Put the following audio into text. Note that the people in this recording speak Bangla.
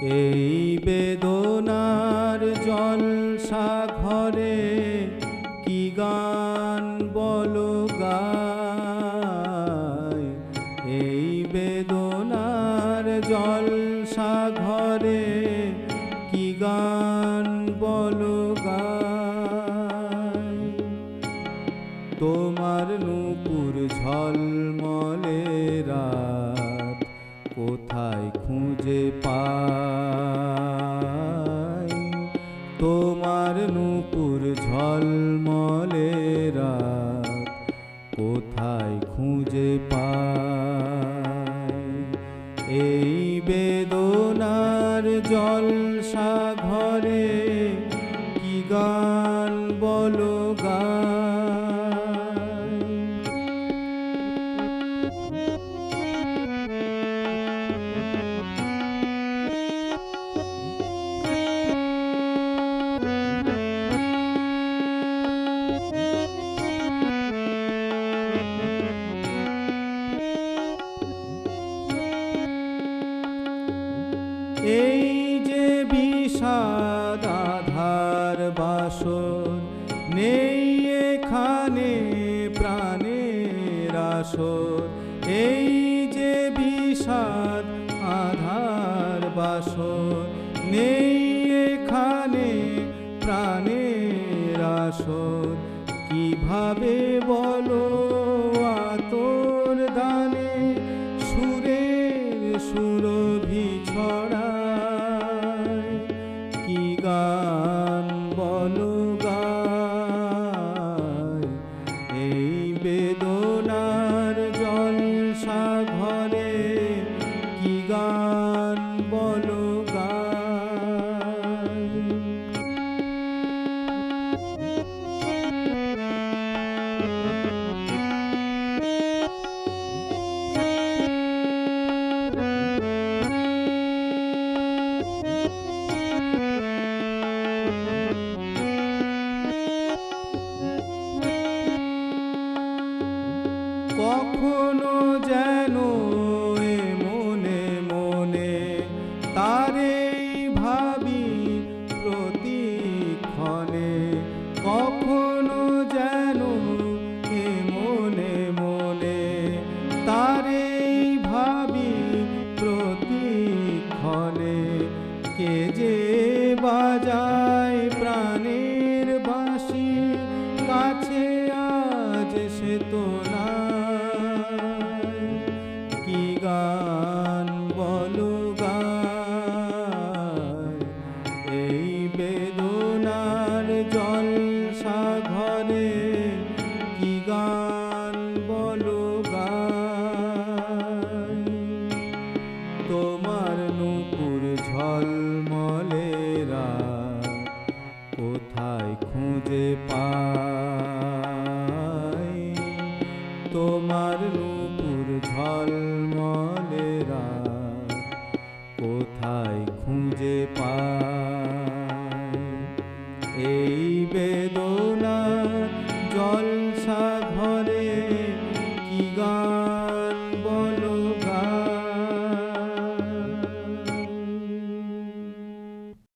এই বেদনার জলসা ঘরে কি গান বলো এই বেদনার জলসা ঘরে কি গান বলো গায় তোমার নূপুর ঝলমলে রাত কোথায় খুঁজে পাই? তোমার নূপুর ঝলমলে কোথায় খুঁজে পাই? এই বেদনার জলসা ঘরে কি গান বলো গায় এই যে বিষাদ আধার বাসর নেই এখানে প্রাণের আসর। এই যে বিষাদ আধার বাসর নেই এখানে প্রাণের আসর। কীভাবে বলো আতর দানে সুরের সুরভি ছড়ায় কি কখনো যেন মনে মনে তারে ভাবি প্রতিক্ষণে। কখনো যেন মনে মনে তারে ভাবি প্রতিক্ষণে। কে যে বাজায় প্রাণের বাঁশি, কাছে আজ সে তোর গানে কি গান বলো গান তোমার নূপুর ঝলমলেরা কোথায় খুঁজে পাই? তোমার নূপুর ঝলমলেরা কোথায় খুঁজে পাই? এই বেদন Bhagavan